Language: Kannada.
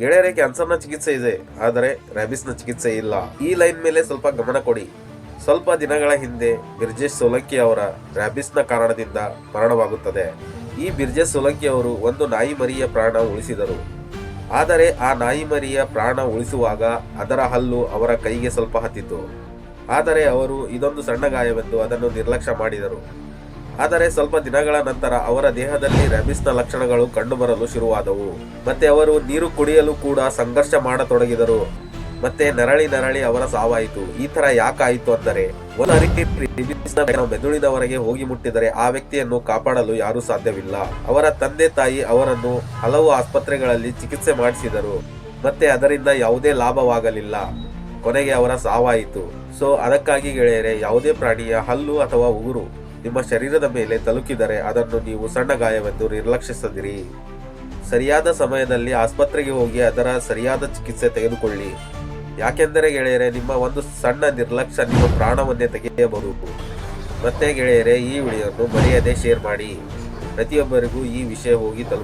ಗೆಳೆಯರೆ ಕ್ಯಾನ್ಸರ್ನ ಚಿಕಿತ್ಸೆ ಇದೆ, ಆದರೆ ರ್ಯಾಬಿಸ್ನ ಚಿಕಿತ್ಸೆ ಇಲ್ಲ. ಈ ಲೈನ್ ಮೇಲೆ ಸ್ವಲ್ಪ ಗಮನ ಕೊಡಿ. ಸ್ವಲ್ಪ ದಿನಗಳ ಹಿಂದೆ ಬಿರ್ಜೇಶ್ ಸೋಲಂಕಿ ಅವರ ರ್ಯಾಬಿಸ್ನ ಕಾರಣದಿಂದ ಮರಣವಾಗುತ್ತದೆ. ಈ ಬಿರ್ಜೇಶ್ ಸೋಲಂಕಿ ಅವರು ಒಂದು ನಾಯಿ ಮರಿಯ ಪ್ರಾಣ ಉಳಿಸಿದರು. ಆದರೆ ಆ ನಾಯಿ ಮರಿಯ ಪ್ರಾಣ ಉಳಿಸುವಾಗ ಅದರ ಹಲ್ಲು ಅವರ ಕೈಗೆ ಸ್ವಲ್ಪ ಹತ್ತಿತ್ತು ಆದರೆ ಅವರು ಇದೊಂದು ಸಣ್ಣ ಗಾಯವೆಂದು ಅದನ್ನು ನಿರ್ಲಕ್ಷ್ಯ ಮಾಡಿದರು. ಆದರೆ ಸ್ವಲ್ಪ ದಿನಗಳ ನಂತರ ಅವರ ದೇಹದಲ್ಲಿ ರ್ಯಾಬಿಸ್ನ ಲಕ್ಷಣಗಳು ಕಂಡುಬರಲು ಶುರುವಾದವು. ಮತ್ತೆ ಅವರು ನೀರು ಕುಡಿಯಲು ಕೂಡ ಸಂಘರ್ಷ ಮಾಡತೊಡಗಿದರು. ಮತ್ತೆ ನರಳಿ ನರಳಿ ಅವರ ಸಾವಾಯಿತು. ಈ ತರ ಯಾಕಾಯಿತು ಅಂದರೆ, ಒಂದು ಮೆದುಳಿನವರೆಗೆ ಹೋಗಿ ಮುಟ್ಟಿದರೆ ಆ ವ್ಯಕ್ತಿಯನ್ನು ಕಾಪಾಡಲು ಯಾರೂ ಸಾಧ್ಯವಿಲ್ಲ. ಅವರ ತಂದೆ ತಾಯಿ ಅವರನ್ನು ಹಲವು ಆಸ್ಪತ್ರೆಗಳಲ್ಲಿ ಚಿಕಿತ್ಸೆ ಮಾಡಿಸಿದರು. ಮತ್ತೆ ಅದರಿಂದ ಯಾವುದೇ ಲಾಭವಾಗಲಿಲ್ಲ. ಕೊನೆಗೆ ಅವರ ಸಾವಾಯಿತು. ಸೊ, ಅದಕ್ಕಾಗಿ ಗೆಳೆಯರೆ, ಯಾವುದೇ ಪ್ರಾಣಿಯ ಹಲ್ಲು ಅಥವಾ ಉಗುರು ನಿಮ್ಮ ಶರೀರದ ಮೇಲೆ ತಲುಕಿದರೆ ಅದನ್ನು ನೀವು ಸಣ್ಣ ಗಾಯವೆಂದು ನಿರ್ಲಕ್ಷಿಸದಿರಿ. ಸರಿಯಾದ ಸಮಯದಲ್ಲಿ ಆಸ್ಪತ್ರೆಗೆ ಹೋಗಿ ಅದರ ಸರಿಯಾದ ಚಿಕಿತ್ಸೆ ತೆಗೆದುಕೊಳ್ಳಿ. ಯಾಕೆಂದರೆ ಗೆಳೆಯರೆ, ನಿಮ್ಮ ಒಂದು ಸಣ್ಣ ನಿರ್ಲಕ್ಷ್ಯ ನಿಮ್ಮ ಪ್ರಾಣವನ್ನೇ ತೆಗೆಯಬಹುದು. ಮತ್ತೆ ಗೆಳೆಯರೆ, ಈ ವಿಡಿಯೋವನ್ನು ಮರೆಯದೆ ಶೇರ್ ಮಾಡಿ. ಪ್ರತಿಯೊಬ್ಬರಿಗೂ ಈ ವಿಷಯ ಹೋಗಿ ತಲುಪ